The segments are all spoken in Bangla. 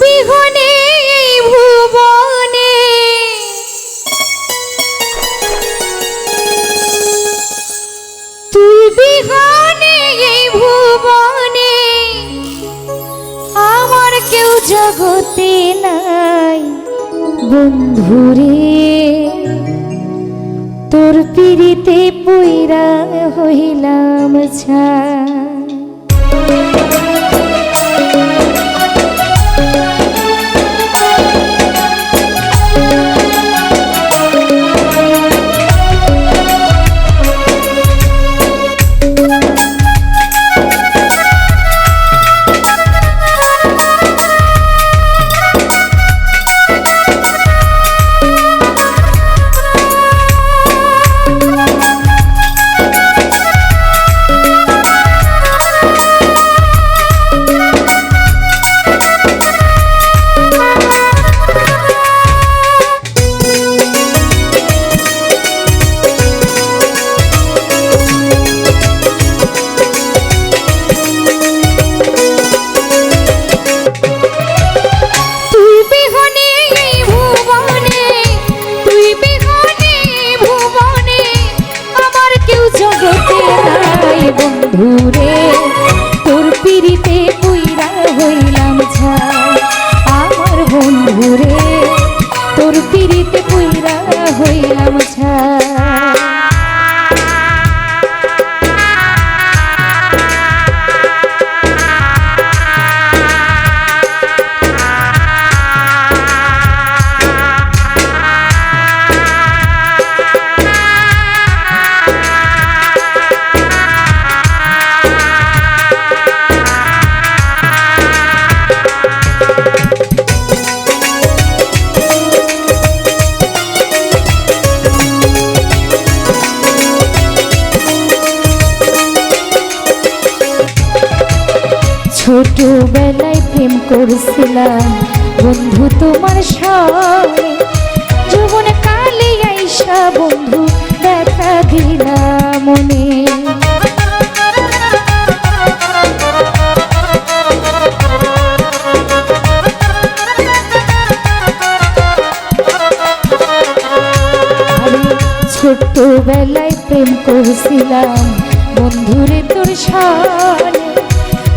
বিহনে ভুবনে। তুই বিহনে ভুবনে। আমার কেউ জগতে নাই। বন্ধুরে তোর পিড়িতে পুইরা হইলাম ছা বন্ধুরে তোর পিড়িতে পুইরা হইলাম ছাই আমার বন্ধুরে তোর পিড়িতে পুইরা হইলাম ছাই ছোটবেলায় প্রেম করছিলাম। বন্ধু, তোমার সঙ্গে যৌবন কালে আইসা বন্ধু দেখা দিলাম মনে। ছোট্টবেলায় প্রেম করছিলাম। বন্ধুরে তোর সনে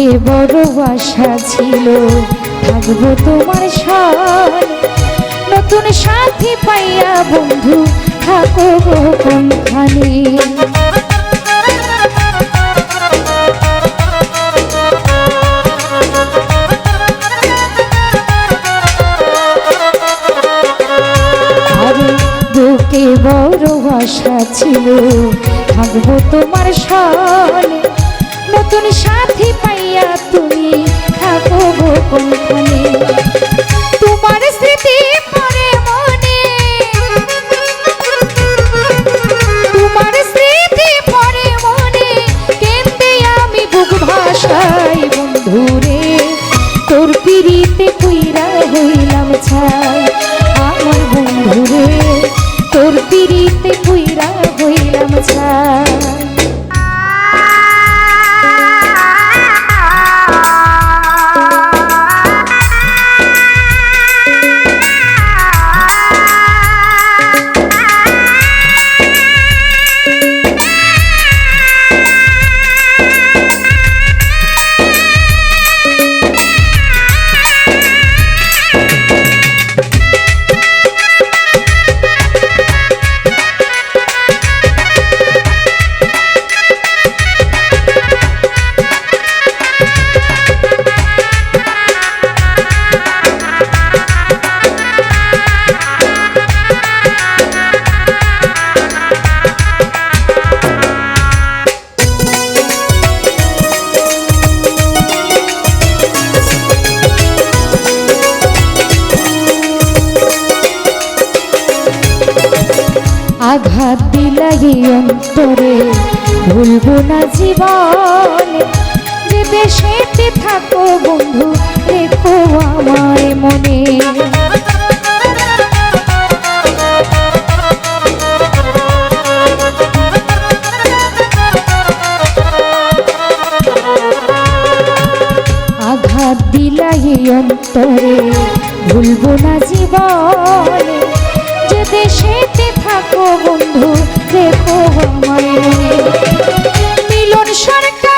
বুকে বড় আশা ছিল থাকব তোমার সন নতুন সাথী পাইয়া বন্ধু থাকো কোনখানে বুকে বড় আশা ছিল থাকব তোমার সনে নতুন সাথী তুমি থাকো গো কোনখানে তোমার স্মৃতি পরে মনে। তোমার স্মৃতি পরে মনে। তোর পিড়িতে কুইরা হইলাম ছাই আমার বন্ধুরে। তোর পিড়িতে কুইরা হইলাম ছাই। আঘাত দিলাই অন্তরে। ভুলবো না জীবন, যে দেশেতে থাকো বন্ধু, রেখো আমায় মনে। আঘাত দিলাই অন্তরে। ভুলবো না জীবনে, যে দেশেতে থাকো বন্ধু দেখো মিলন সরকার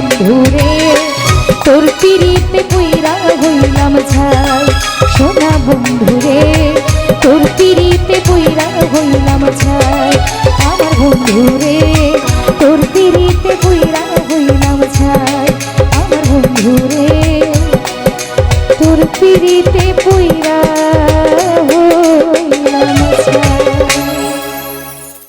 বন্ধুরে, তোর পিড়িতে কইরা হইলাম ঝাল সোনা বন্ধুরে, তোর পিড়িতে কইরা হইলাম ঝাল আমার বন্ধুরে